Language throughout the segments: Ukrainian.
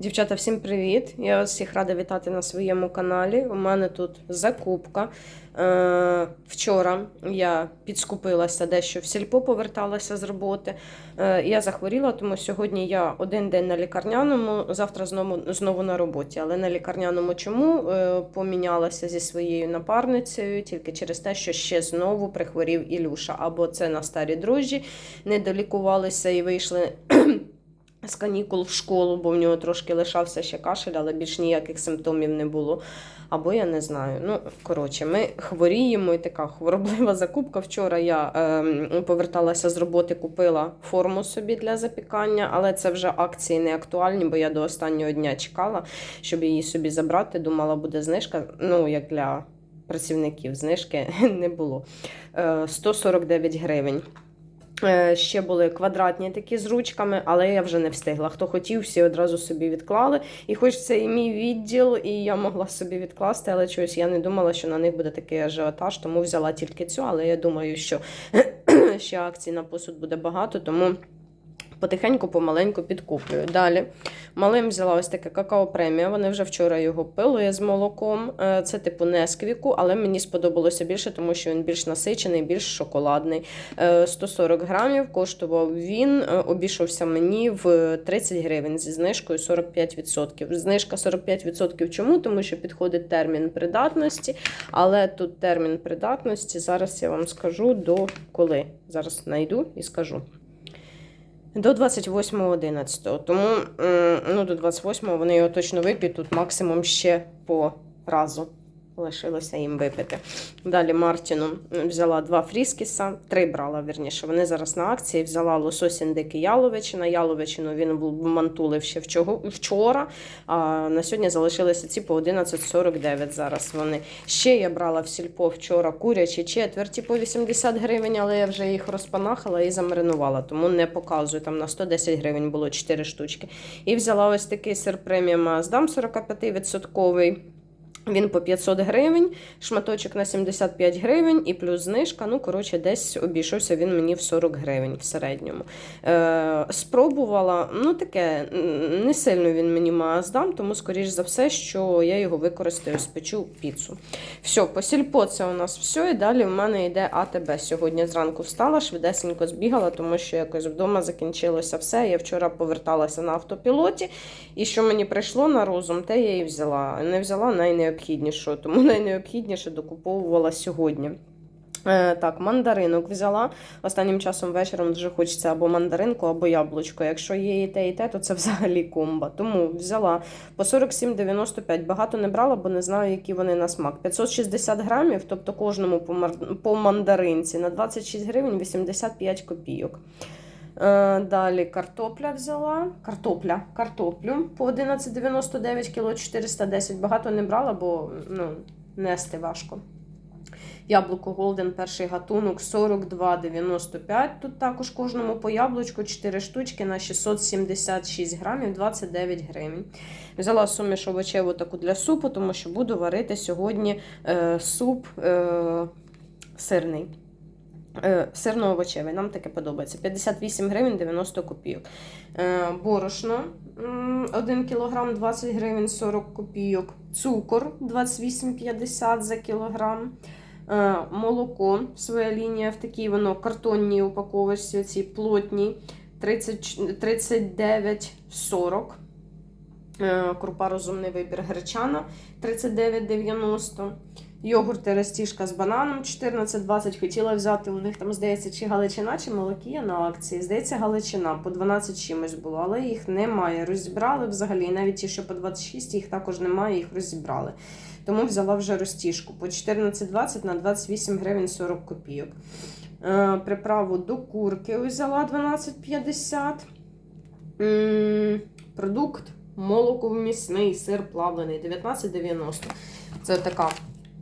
Дівчата, всім привіт! Я вас всіх рада вітати на своєму каналі. У мене тут закупка. Е, вчора я підскупилася дещо в сільпо, поверталася з роботи. Е, я захворіла, тому сьогодні я один день на лікарняному, завтра знову, знову на роботі. Але на лікарняному чому Е, помінялася зі своєю напарницею тільки через те, що ще знову прихворів Ілюша. Або це на старі дружі, не долікувалися і вийшли з канікул в школу, бо в нього трошки лишався ще кашель, але більш ніяких симптомів не було. Або я не знаю. Ну, коротше, ми хворіємо і така хвороблива закупка. Вчора я е, поверталася з роботи, купила форму собі для запікання, але це вже акції не актуальні, бо я до останнього дня чекала, щоб її собі забрати. Думала, буде знижка. Ну, як для працівників, знижки не було. Е, 149 гривень. Е, Ще були квадратні такі з ручками, але я вже не встигла. Хто хотів, всі одразу собі відклали. І хоч це і мій відділ, і я могла собі відкласти, але чогось я не думала, що на них буде такий ажіотаж, тому взяла тільки цю. Але я думаю, що ще акцій на посуд буде багато, тому. Потихеньку, помаленьку підкуплюю. Далі малим взяла ось таке какао премія. Вони вже вчора його пили з молоком. Е, Це типу несквіку, але мені сподобалося більше, тому що він більш насичений, більш шоколадний. Е, 140 грамів коштував він, е, обійшовся мені в 30 гривень зі знижкою 45%. Знижка 45% чому? Тому що підходить термін придатності, але тут термін придатності. Зараз я вам скажу до коли. Зараз знайду і скажу. До 28.11. Тому ну, до 28-го вони його точно вип'ють. Тут максимум ще по разу лишилося їм випити. Далі Мартіну взяла два фріскіса, три брала, вірніше. Вони зараз на акції. Взяла лосось індики Яловичина. Яловичину він мантулив ще вчора. А на сьогодні залишилися ці по 11,49 зараз вони. Ще я брала в сільпо вчора курячі четверті по 80 гривень, але я вже їх розпанахала і замаринувала, тому не показую. Там на 110 гривень було 4 штучки. І взяла ось такий сир преміум Аздам 45%. Він по 500 гривень, шматочок на 75 гривень і плюс знижка. Ну, коротше, десь обійшовся він мені в 40 гривень в середньому. Е, спробувала, ну таке, не сильно він мені Маздам, тому, скоріш за все, що я його використаю, спечу піцу. Все, по сільпо це у нас все. І далі в мене йде АТБ. Сьогодні зранку встала, швидесенько збігала, тому що якось вдома закінчилося все. Я вчора поверталася на автопілоті, і що мені прийшло на розум, те я і взяла. Не взяла найнеобхідніше, тому найнеобхідніше докуповувала сьогодні. Е, так, мандаринок взяла. Останнім часом вечором дуже хочеться або мандаринку, або яблучко. Якщо є і те, і те, то це взагалі комба. Тому взяла по 47,95. Багато не брала, бо не знаю, які вони на смак. 560 грамів, тобто кожному по мандаринці на 26 гривень 85 копійок. Е, Далі картопля взяла. Картопля, картоплю по 11,99 кіло 410. Багато не брала, бо ну, нести важко. Яблуко Голден, перший гатунок 42,95. Тут також кожному по яблучку 4 штучки на 676 грамів 29 гривень. Взяла суміш овочеву таку для супу, тому що буду варити сьогодні е, суп е, сирний. Е, Сирно-овочевий, нам таке подобається. 58 гривень 90 копійок. Е, Борошно 1 кг 20 гривень 40 копійок. Цукор 28,50 за кілограм. Е, Молоко, своя лінія в такій воно картонній упаковочці, ці плотні 39,40. Е, Крупа розумний вибір гречана 39,90. Йогурти растіжка з бананом 14,20. Хотіла взяти. У них там, здається, чи Галичина, чи Молокія на акції. Здається, Галичина по 12 чимось було, але їх немає. Розібрали взагалі. Навіть ті, що по 26, їх також немає, їх розібрали. Тому взяла вже розтіжку по 14,20 на 28 гривень 40 копійок. Е, Приправу до курки взяла 12,50. М, Продукт молоковмісний, сир плавлений 19,90. Це така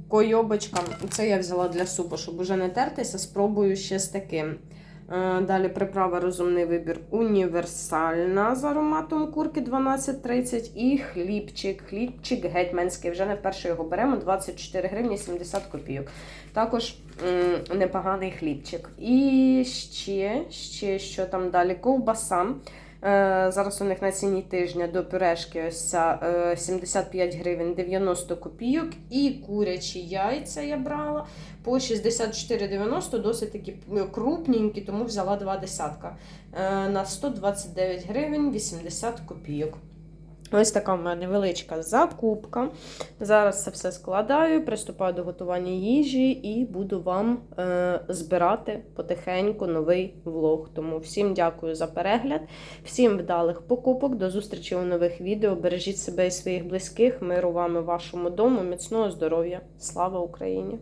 койобочка. Це я взяла для супу, щоб уже не тертися. Спробую ще з таким. Е, Далі приправа розумний вибір універсальна з ароматом курки 12,30 і хлібчик. Хлібчик гетьманський. Вже не вперше його беремо 24 гривні 70 копійок. Також м, непоганий хлібчик. І ще, ще що там далі? Ковбаса. Е, Зараз у них на ціні тижня до пюрешки ось ця е, 75 гривень 90 копійок. І курячі яйця я брала по 64,90, досить такі е, крупненькі, тому взяла два десятка. Е, На 129 гривень 80 копійок. Ось така в мене величка закупка. Зараз це все складаю, приступаю до готування їжі і буду вам е, збирати потихеньку новий влог. Тому всім дякую за перегляд, всім вдалих покупок. До зустрічі у нових відео. Бережіть себе і своїх близьких. Миру вам і вашому дому, міцного здоров'я. Слава Україні!